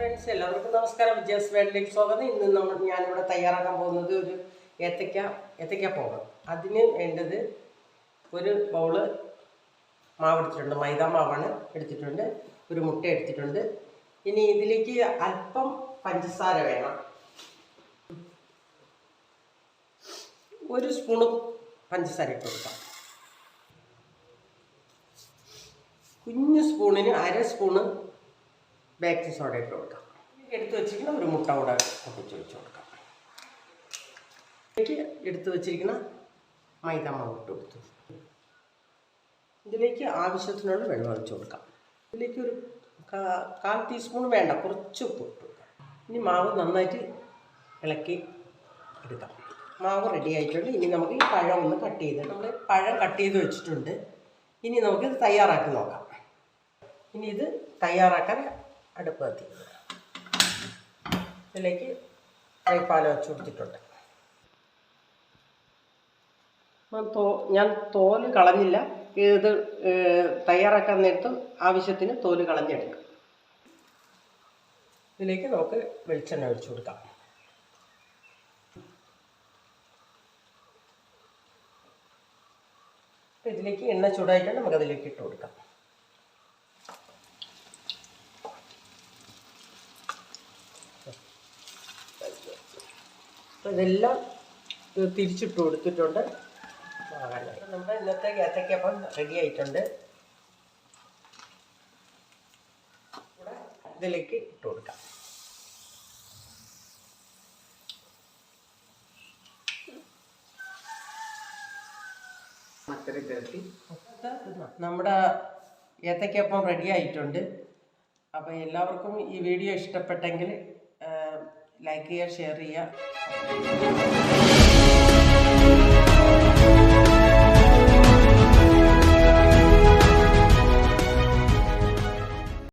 Friends എല്ലാവർക്കും നമസ്കാരം. വിജയസ് വേൾഡിലേക്ക് സ്വാഗതം. ഇന്ന് നമ്മൾ ഞാനിവിടെ തയ്യാറാക്കാൻ പോകുന്നത് ഒരു ഏത്തക്ക ഏത്തക്ക പോകണം അതിന് വേണ്ടത് ഒരു ബൗൾ മാവ് എടുത്തിട്ടുണ്ട് മൈദ മാവാണ് എടുത്തിട്ടുണ്ട്. ഒരു മുട്ട എടുത്തിട്ടുണ്ട്. ഇനി ഇതിലേക്ക് അല്പം പഞ്ചസാര വേണം. ഒരു സ്പൂണ് പഞ്ചസാര ഇട്ട് കൊടുക്കാം. കുഞ്ഞു സ്പൂണിന് അര സ്പൂണ് ബേക്കിംഗ് സോഡ ഇട്ട് കൊടുക്കാം എടുത്തു വെച്ചിരിക്കുന്ന ഒരു മുട്ട കൂടെ പൊട്ടിച്ച് വെച്ച് കൊടുക്കാം. ഇതിലേക്ക് എടുത്ത് വെച്ചിരിക്കുന്ന മൈദ മാവ് ഇട്ട് കൊടുത്തു. ഇതിലേക്ക് ആവശ്യത്തിനുള്ള വെള്ളം ഒഴിച്ച് കൊടുക്കാം. ഇതിലേക്ക് ഒരു കാൽ ടീസ്പൂൺ വേണ്ട കുറച്ച് ഉപ്പ് ഇട്ട് കൊടുക്കാം. ഇനി മാവ് നന്നായിട്ട് ഇളക്കി എടുക്കാം. മാവ് റെഡി ആയിട്ടുണ്ട്. ഇനി നമുക്ക് ഈ പഴം ഒന്ന് കട്ട് ചെയ്ത് നമ്മൾ പഴം കട്ട് ചെയ്ത് വെച്ചിട്ടുണ്ട്. ഇനി നമുക്കിത് തയ്യാറാക്കി നോക്കാം. ഇനി ഇത് തയ്യാറാക്കാൻ അടുപ്പ് കത്തി ഇതിലേക്ക് കൈപ്പാല വെച്ച് കൊടുത്തിട്ടുണ്ട്. ഞാൻ തോൽ കളഞ്ഞില്ല. ഇത് തയ്യാറാക്കാൻ നേരത്ത് ആവശ്യത്തിന് തോൽ കളഞ്ഞെടുക്കും. ഇതിലേക്ക് നമുക്ക് വെളിച്ചെണ്ണ ഒഴിച്ചു കൊടുക്കാം. ഇതിലേക്ക് എണ്ണ ചൂടായിട്ടാണ് നമുക്കതിലേക്ക് ഇട്ട് കൊടുക്കാം. അപ്പോൾ ഇതെല്ലാം ഇത് തിരിച്ചിട്ട് കൊടുത്തിട്ടുണ്ട്. നമ്മുടെ ഇന്നത്തെ ഏത്തക്കപ്പം റെഡി ആയിട്ടുണ്ട്. ഇതിലേക്ക് ഇട്ട് കൊടുക്കാം. ചേർത്തി നമ്മുടെ ഏത്തക്കപ്പം റെഡി ആയിട്ടുണ്ട്. അപ്പോൾ എല്ലാവർക്കും ഈ വീഡിയോ ഇഷ്ടപ്പെട്ടെങ്കിൽ ലൈക്ക് ചെയ്യുക ഷെയർ ചെയ്യുക.